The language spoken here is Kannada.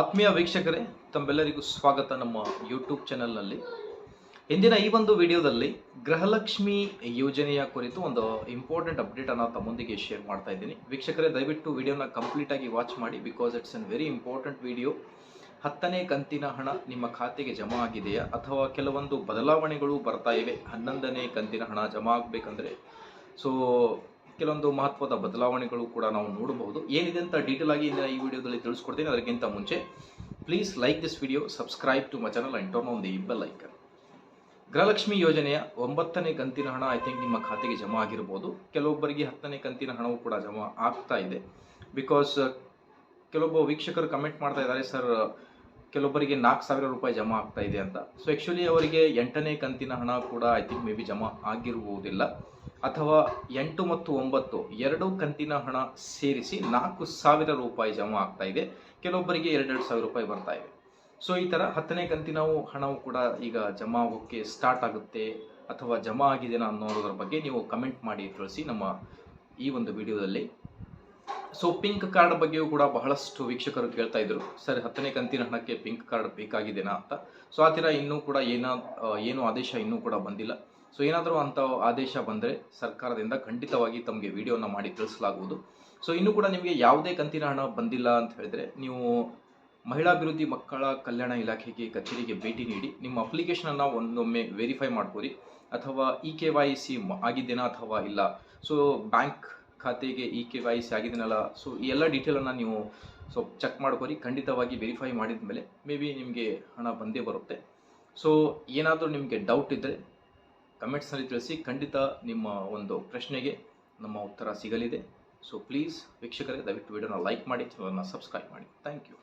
ಆತ್ಮೀಯ ವೀಕ್ಷಕರೇ, ತಮ್ಮೆಲ್ಲರಿಗೂ ಸ್ವಾಗತ ನಮ್ಮ ಯೂಟ್ಯೂಬ್ ಚಾನೆಲ್ನಲ್ಲಿ ಇಂದಿನ ಈ ಒಂದು ವಿಡಿಯೋದಲ್ಲಿ ಗೃಹಲಕ್ಷ್ಮಿ ಯೋಜನೆಯ ಕುರಿತು ಒಂದು ಇಂಪಾರ್ಟೆಂಟ್ ಅಪ್ಡೇಟ್ ಅನ್ನು ತಮ್ಮೊಂದಿಗೆ ಶೇರ್ ಮಾಡ್ತಾ ಇದ್ದೀನಿ. ವೀಕ್ಷಕರೇ, ದಯವಿಟ್ಟು ವಿಡಿಯೋನ ಕಂಪ್ಲೀಟ್ ಆಗಿ ವಾಚ್ ಮಾಡಿ because it's an very important video ಹತ್ತನೇ ಕಂತಿನ ಹಣ ನಿಮ್ಮ ಖಾತೆಗೆ ಜಮಾ ಆಗಿದೆಯಾ? ಅಥವಾ ಕೆಲವೊಂದು ಬದಲಾವಣೆಗಳು ಬರ್ತಾ ಇವೆ? ಹನ್ನೊಂದನೇ ಕಂತಿನ ಹಣ ಜಮಾ ಆಗಬೇಕಂದ್ರೆ. ಸೊ ಕೆಲವೊಂದು ಮಹತ್ವದ ಬದಲಾವಣೆಗಳು ಕೂಡ ನಾವು ನೋಡಬಹುದು. ಏನಿದೆ ಅಂತ ಡೀಟೇಲ್ ಆಗಿ ಈ ವಿಡಿಯೋದಲ್ಲಿ ತಿಳಿಸ್ಕೊಡ್ತೀನಿ. ಅದಕ್ಕಿಂತ ಮುಂಚೆ please like this video subscribe to my channel and turn on the bell icon Gruhalakshmi ಯೋಜನೆಯ ಒಂಬತ್ತನೇ ಕಂತಿನ ಹಣ ಐ ಥಿಂಕ್ ನಿಮ್ಮ ಖಾತೆಗೆ ಜಮಾ ಆಗಿರ್ಬೋದು. ಕೆಲವೊಬ್ಬರಿಗೆ ಹತ್ತನೇ ಕಂತಿನ ಹಣವು ಕೂಡ ಜಮಾ ಆಗ್ತಾ ಇದೆ. ಬಿಕಾಸ್ ಕೆಲವೊಬ್ಬ ವೀಕ್ಷಕರು ಕಮೆಂಟ್ ಮಾಡ್ತಾ ಇದ್ದಾರೆ ಸರ್ ಕೆಲವೊಬ್ಬರಿಗೆ ನಾಲ್ಕು ಸಾವಿರ ರೂಪಾಯಿ ಜಮಾ ಆಗ್ತಾ ಇದೆ ಅಂತ. ಸೊ ಆ್ಯಕ್ಚುಲಿ ಅವರಿಗೆ ಎಂಟನೇ ಕಂತಿನ ಹಣ ಕೂಡ ಐ ಥಿಂಕ್ ಮೇ ಬಿ ಜಮಾ ಆಗಿರುವುದಿಲ್ಲ. ಅಥವಾ ಎಂಟು ಮತ್ತು ಒಂಬತ್ತು ಎರಡು ಕಂತಿನ ಹಣ ಸೇರಿಸಿ ನಾಲ್ಕು ಸಾವಿರ ರೂಪಾಯಿ ಜಮಾ ಆಗ್ತಾ ಇದೆ. ಕೆಲವೊಬ್ಬರಿಗೆ ಎರಡೆರಡು ಸಾವಿರ ರೂಪಾಯಿ ಬರ್ತಾ ಇದೆ. ಸೊ ಈ ಥರ ಹತ್ತನೇ ಕಂತಿನ ಹಣವು ಕೂಡ ಈಗ ಜಮಾ ಆಗೋಕ್ಕೆ ಸ್ಟಾರ್ಟ್ ಆಗುತ್ತೆ ಅಥವಾ ಜಮಾ ಆಗಿದೆನಾ ಅನ್ನೋದ್ರ ಬಗ್ಗೆ ನೀವು ಕಮೆಂಟ್ ಮಾಡಿ ತಿಳಿಸಿ ನಮ್ಮ ಈ ಒಂದು ವಿಡಿಯೋದಲ್ಲಿ. ಸೊ ಪಿಂಕ್ ಕಾರ್ಡ್ ಬಗ್ಗೆಯೂ ಕೂಡ ಬಹಳಷ್ಟು ವೀಕ್ಷಕರು ಕೇಳ್ತಾ ಇದ್ರು. ಸರ್, ಹತ್ತನೇ ಕಂತಿನ ಹಣಕ್ಕೆ ಪಿಂಕ್ ಕಾರ್ಡ್ ಬೇಕಾಗಿದೆನಾ ಅಂತ. ಸೊ ಆ ಥರ ಇನ್ನೂ ಕೂಡ ಏನ ಏನು ಆದೇಶ ಇನ್ನೂ ಕೂಡ ಬಂದಿಲ್ಲ. ಸೊ ಏನಾದರೂ ಅಂಥ ಆದೇಶ ಬಂದರೆ ಸರ್ಕಾರದಿಂದ ಖಂಡಿತವಾಗಿ ತಮಗೆ ವಿಡಿಯೋನ ಮಾಡಿ ತಿಳಿಸಲಾಗುವುದು. ಸೊ ಇನ್ನು ಕೂಡ ನಿಮಗೆ ಯಾವುದೇ ಕಂತಿನ ಹಣ ಬಂದಿಲ್ಲ ಅಂತ ಹೇಳಿದ್ರೆ ನೀವು ಮಹಿಳಾಭಿವೃದ್ಧಿ ಮಕ್ಕಳ ಕಲ್ಯಾಣ ಇಲಾಖೆಗೆ, ಕಚೇರಿಗೆ ಭೇಟಿ ನೀಡಿ, ನಿಮ್ಮ ಅಪ್ಲಿಕೇಶನನ್ನು ಒಂದೊಮ್ಮೆ ವೆರಿಫೈ ಮಾಡ್ಕೋರಿ ಅಥವಾ ಇ ಕೆ ವೈ ಸಿ ಆಗಿದ್ದೇನಾ ಅಥವಾ ಇಲ್ಲ? ಸೊ ಬ್ಯಾಂಕ್ ಖಾತೆಗೆ ಇ ಕೆ ವೈ ಸಿ ಆಗಿದ್ದೀನಲ್ಲ? ಸೊ ಈ ಎಲ್ಲ ಡೀಟೇಲನ್ನು ನೀವು ಸೊ ಚೆಕ್ ಮಾಡ್ಕೊರಿ ಖಂಡಿತವಾಗಿ ವೆರಿಫೈ ಮಾಡಿದ ಮೇಲೆ ಮೇ ಬಿ ನಿಮಗೆ ಹಣ ಬಂದೇ ಬರುತ್ತೆ. ಸೊ ಏನಾದರೂ ನಿಮಗೆ ಡೌಟ್ ಇದ್ದರೆ ಕಮೆಂಟ್ಸ್ನಲ್ಲಿ ತಿಳಿಸಿ ಖಂಡಿತ ನಿಮ್ಮ ಒಂದು ಪ್ರಶ್ನೆಗೆ ನಮ್ಮ ಉತ್ತರ ಸಿಗಲಿದೆ. ಸೊ ಪ್ಲೀಸ್ ವೀಕ್ಷಕರೇ, ದಯವಿಟ್ಟು ವಿಡಿಯೋನ ಲೈಕ್ ಮಾಡಿ ಚಾನಲ್ನ ಸಬ್ಸ್ಕ್ರೈಬ್ ಮಾಡಿ. Thank you